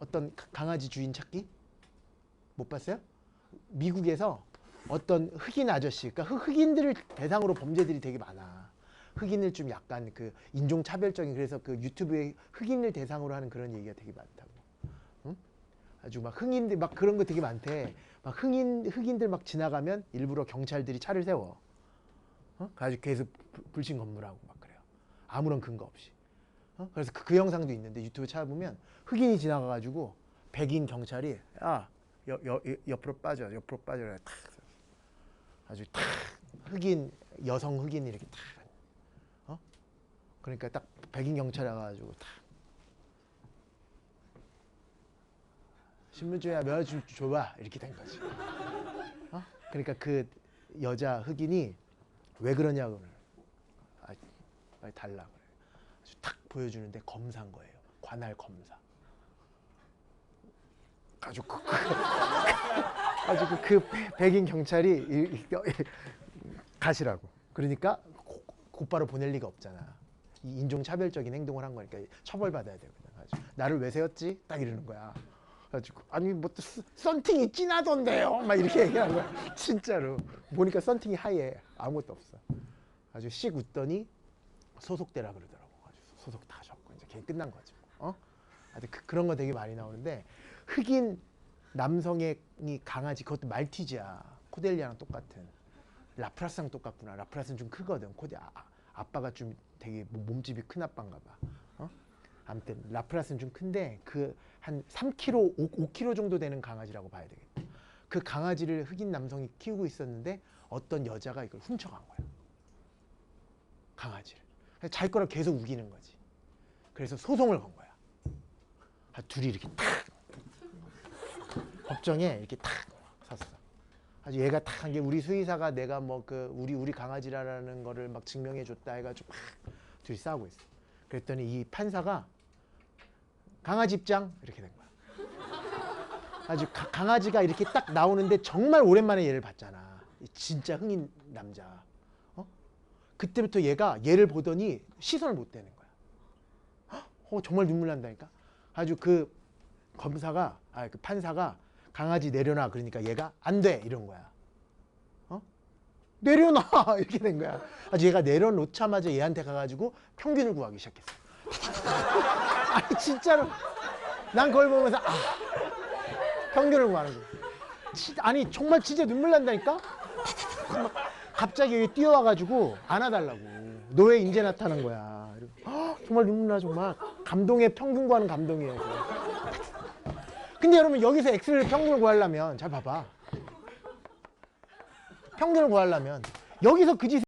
어떤 가- 강아지 주인 찾기? 못 봤어요? 미국에서 어떤 흑인 아저씨, 그러니까 흑- 흑인들을 대상으로 범죄들이 되게 많아. 흑인을 좀 약간 그 인종 차별적인 그래서 그 유튜브에 흑인을 대상으로 하는 그런 얘기가 되게 많다고. 응? 아주 막 흑인들 막 그런 거 되게 많대. 막 흑인 흑인들 막 지나가면 일부러 경찰들이 차를 세워. 어? 가지고 계속 불- 불신 검문하고 막 그래요. 아무런 근거 없이. 어? 그래서 그, 그 영상도 있는데 유튜브 찾아보면 흑인이 지나가가지고 백인 경찰이 야 여, 여, 여- 옆으로 빠져 옆으로 빠져라 탁 아주 탁 흑인 여성 흑인 이렇게 탁 어? 그러니까 딱 백인 경찰 와가지고 탁 신분증이야 면허 좀 줘봐 이렇게 된 거지. 어? 그러니까 그 여자 흑인이 왜 그러냐고 아, 빨리 달라 그래. 아주 탁 보여주는데 검사인 거예요. 관할 검사. 가지고 그, 그, 가지고 그 배- 백인 경찰이 가시라고. 그러니까 고- 곧바로 보낼 리가 없잖아. 이 인종 차별적인 행동을 한 거니까 처벌받아야 되거든. 가지고 나를 왜 세웠지? 딱 이러는 거야. 가지고 아니 뭐 썬팅이 진하던데요. 막 이렇게 얘기하는 거야. 진짜로 보니까 썬팅이 하얘 아무것도 없어. 아주 씩 웃더니 소속되라 그러더라고. 소속 다 하셨고 이제 걔 끝난 거지. 뭐. 어? 아주 그, 그런 거 되게 많이 나오는데 흑인 남성의 이 강아지 그것도 말티즈야. 코델리아랑 똑같은. 라프라스랑 똑같구나. 라프라스는 좀 크거든. 코데 아, 아- 아빠가 좀 되게 뭐 몸집이 큰 아빠인가 봐. 어? 아무튼 라프라스는 좀 큰데 그 한 3kg, 5, 5kg 정도 되는 강아지라고 봐야 되겠다. 그 강아지를 흑인 남성이 키우고 있었는데 어떤 여자가 이걸 훔쳐간 거야. 강아지를. 자기 거라 계속 우기는 거지. 그래서 소송을 건 거야. 아, 둘이 이렇게 탁 법정에 이렇게 탁 섰어. 아주 얘가 탁 한 게 우리 수의사가 내가 뭐 그 우리 우리 강아지라는 거를 막 증명해 줬다 해가지고 막 둘이 싸우고 있어. 그랬더니 이 판사가 강아지 입장 이렇게 된 거야. 아주 가- 강아지가 이렇게 딱 나오는데 정말 오랜만에 얘를 봤잖아. 이 진짜 흥인 남자. 어? 그때부터 얘가 얘를 보더니 시선을 못 대는 거야. 헉, 어, 정말 눈물 난다니까. 아주 그 검사가 아 그 판사가 강아지 내려놔 그러니까 얘가 안 돼 이런 거야. 어? 내려놔 이렇게 된 거야. 아주 얘가 내려놓자마자 얘한테 가가지고 평균을 구하기 시작했어. 아니 진짜로 난 그걸 보면서 아 평균을 구하는 거야. 진- 아니 정말 진짜 눈물 난다니까. 막 갑자기 여기 뛰어와가지고 안아달라고. 너왜 이제 나타난 거야? 정말 눈물 나 정말 감동의 평균 구하는 감동이에요. 근데 여러분 여기서 x를 평균을 구하려면 잘 봐봐. 평균을 구하려면 여기서 그 짓을